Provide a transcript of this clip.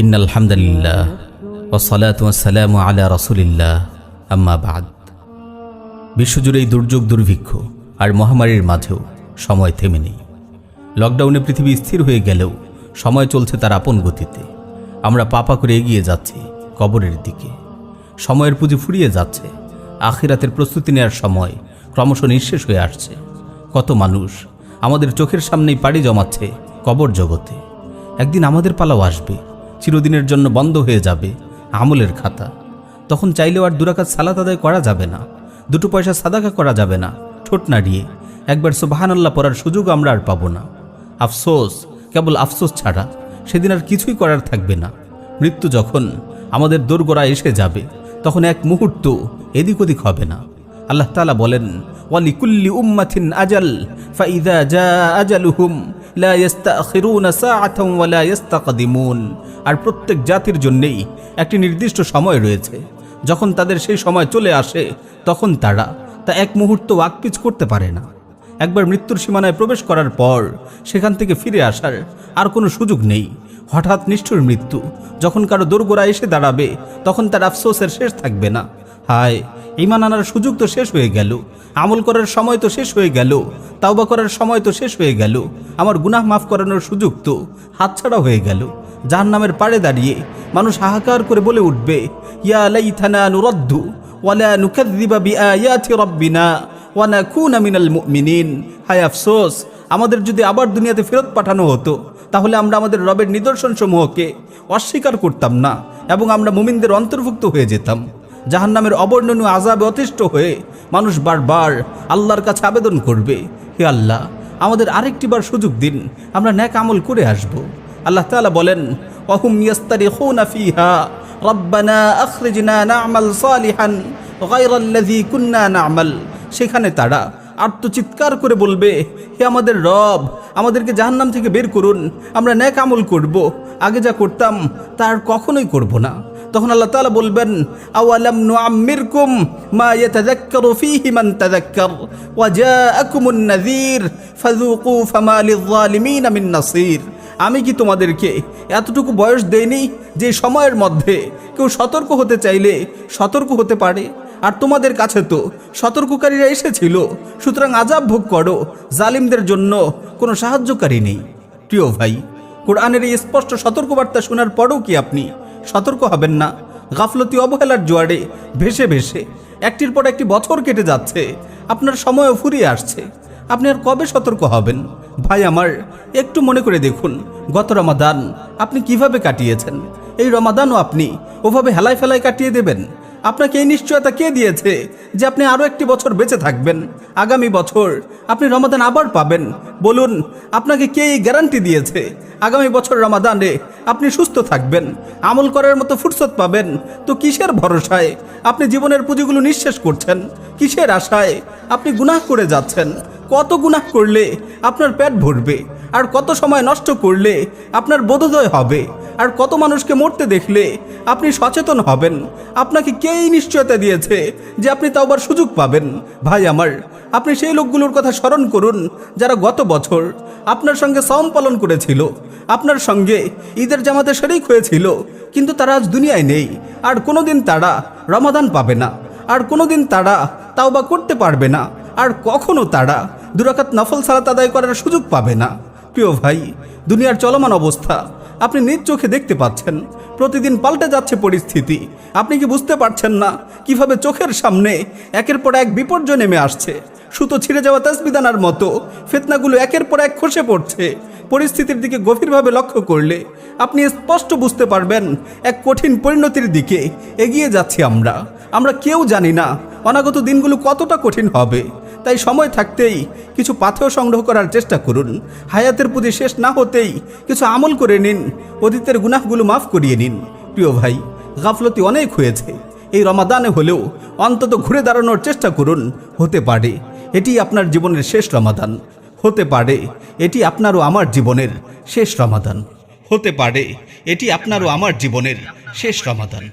In আলহামদুলিল্লাহ ওসলাত ওয়াসালাম আলা রসুলিল্লাহ। আম্মা বাদ। বিশ্বজুড়ে এই দুর্যোগ দুর্ভিক্ষ আর মহামারীর মাঝেও সময় থেমে নেই লকডাউনে পৃথিবী স্থির হয়ে গেলেও সময় চলছে তার আপন গতিতে। আমরা পাপা করে এগিয়ে যাচ্ছি কবরের দিকে। সময়ের পুঁজি ফুরিয়ে যাচ্ছে। আখিরাতের প্রস্তুতি নেওয়ার সময় ক্রমশ নিঃশেষ হয়ে আসছে। কত মানুষ আমাদের চোখের সামনেই পাড়ি জমাচ্ছে কবর জগতে। একদিন আমাদের পালাও আসবে। চিরদিনের জন্য বন্ধ হয়ে যাবে আমলের খাতা। তখন চাইলেও আর দুরাকাত সালাত আদায় করা যাবে না। দুটো পয়সা সাদাকা করা যাবে না। ঠোঁট নাড়িয়ে একবার সুবাহানাল্লাহ পড়ার সুযোগ আমরা আর পাবো না। আফসোস, কেবল আফসোস ছাড়া সেদিন আর কিছুই করার থাকবে না। মৃত্যু যখন আমাদের দোরগোড়া এসে যাবে, তখন এক মুহূর্ত এদিক ওদিক হবে না। আল্লাহ তাআলা বলেন, ওয়ালিকুল্লি উম্মাতিন আজাল, ফাইদা জা আজালুহুম। আর প্রত্যেক জাতির জন্যেই একটি নির্দিষ্ট সময় রয়েছে। যখন তাদের সেই সময় চলে আসে, তখন তারা তা এক মুহূর্ত ওয়াকপিচ করতে পারে না। একবার মৃত্যুর সীমানায় প্রবেশ করার পর সেখান থেকে ফিরে আসার আর কোনো সুযোগ নেই। হঠাৎ নিষ্ঠুর মৃত্যু। যখন কারও দোরগোড়া এসে দাঁড়াবে, তখন তার আফসোসের শেষ থাকবে না। হায় ইমান আনার সুযোগ তো শেষ হয়ে গেল। আমল করার সময় তো শেষ হয়ে গেল। তাওবা করার সময় তো শেষ হয়ে গেল। আমার গুনাহ মাফ করানোর সুযোগ তো হাতছাড়া হয়ে গেল। যার নামের পাড়ে দাঁড়িয়ে মানুষ হাহাকার করে বলে উঠবে, ইয়া আমাদের যদি আবার দুনিয়াতে ফেরত পাঠানো হতো, তাহলে আমরা আমাদের রবের নিদর্শন সমূহকে অস্বীকার করতাম না এবং আমরা মুমিনদের অন্তর্ভুক্ত হয়ে যেতাম। জাহান নামের অবর্ণনীয় আজাবে অতিষ্ঠ হয়ে মানুষ বারবার আল্লাহর কাছে আবেদন করবে। হে আল্লাহ, আমাদের আরেকটিবার সুযোগ দিন, আমরা ন্যাক আমল করে আসব। আল্লাহ তাআলা বলেন, ওয়াহুম ইয়াস্তারিখুনা ফিহা, রব্বানা আখরিজনা না'মাল সালিহান গায়রাল্লাযী কুন্না না'মাল। সেখানে তারা আত্মচিৎকার করে বলবে, হে আমাদের রব, আমাদেরকে জাহান্নাম থেকে বের করুন, আমরা ন্যাক আমল করব। আগে যা করতাম, তার কখনোই করব না। তখন আল্লাহ তাআলা বলবেন, আওয়ালাম নুআম্মিরকুম মা ইয়াতাযাক্কারু ফীহি মান তাযাক্কার, ওয়া জাআকুমুন নাযীর, ফাযুকু ফামা লিয-যালিমিন মিন নাসীর। আমি কি তোমাদেরকে এতটুকু বয়স দেইনি যে সময়ের মধ্যে কেউ সতর্ক হতে চাইলে সতর্ক হতে পারে? আর তোমাদের কাছে তো সতর্ককারীরা এসেছিল, সুতরাং আজাব ভোগ করো, জালিমদের জন্য কোনো সাহায্যকারী নেই। প্রিয় ভাই, কোরআনের এই স্পষ্ট সতর্কবার্তা শোনার পরেও কি আপনি সতর্ক হবেন না। গাফলতি অবহেলার জোয়ারে ভেসে ভেসে একটির পর একটি বছর কেটে যাচ্ছে। আপনার সময়ও ফুরিয়ে আসছে। আপনি আর কবে সতর্ক হবেন? ভাই আমার, একটু মনে করে দেখুন, গত রমাদান আপনি কীভাবে কাটিয়েছেন? এই রমাদানও আপনি ওভাবে হেলায় ফেলায় কাটিয়ে দেবেন? আপনাকে এই নিশ্চয়তা কে দিয়েছে যে আপনি আরও একটি বছর বেঁচে থাকবেন? আগামী বছর আপনি রমাদান আবার পাবেন। বলুন, আপনাকে কে এই গ্যারান্টি দিয়েছে? আগামী বছর রমাদানে আপনি সুস্থ থাকবেন, আমল করার মতো ফুরসত পাবেন। তো কিসের ভরসায় আপনি জীবনের পুঁজিগুলো নিঃশেষ করছেন? কিসের আশায় আপনি গুনাহ করে যাচ্ছেন? কত গুনাহ করলে আপনার পেট ভরবে? আর কত সময় নষ্ট করলে আপনার বোধোদয় হবে? আর কত মানুষকে মরতে দেখলে আপনি সচেতন হবেন? আপনাকে কেই নিশ্চয়তা দিয়েছে যে আপনি তাওবার সুযোগ পাবেন? ভাই আমার, আপনি সেই লোকগুলোর কথা স্মরণ করুন যারা গত বছর আপনার সঙ্গে সম পালন করেছিল। আপনার সঙ্গে ঈদের জামাতে শরিক হয়েছিল, কিন্তু তারা আজ দুনিয়ায় নেই। আর কোনোদিন তারা রমাদান পাবে না। আর কোনোদিন তারা তাওবা করতে পারবে না। আর কখনো তারা দুরাকাত নফল সালাত আদায় করার সুযোগ পাবে না। প্রিয় ভাই, দুনিয়ার চলমান অবস্থা। আপনি নিজ চোখে দেখতে পাচ্ছেন। প্রতিদিন পাল্টে যাচ্ছে পরিস্থিতি। আপনি কি বুঝতে পারছেন না কীভাবে চোখের সামনে একের পর এক বিপর্যয় নেমে আসছে? সুতো ছিঁড়ে যাওয়া তাসবিদানার মতো ফেতনাগুলো একের পর এক খসে পড়ছে। পরিস্থিতির দিকে গভীরভাবে লক্ষ্য করলে আপনি স্পষ্ট বুঝতে পারবেন, এক কঠিন পরিণতির দিকে এগিয়ে যাচ্ছি আমরা। আমরা কেউ জানি না অনাগত দিনগুলো কতটা কঠিন হবে। তাই সময় থাকতেই কিছু পাথেয় সংগ্রহ করার চেষ্টা করুন। হায়াতের প্রতি শেষ না হতেই কিছু আমল করে নিন। অতীতের গুনাহগুলো মাফ করিয়ে নিন। প্রিয় ভাই, গাফলতি অনেক হয়েছে। এই রমাদানে হলেও অন্তত ঘুরে দাঁড়ানোর চেষ্টা করুন। হতে পারে, এটি আপনার জীবনের শেষ রমাদান। হতে পারে, এটি আপনারও আমার জীবনের শেষ রমাদান। হতে পারে, এটি আপনারও আমার জীবনের শেষ রমাদান।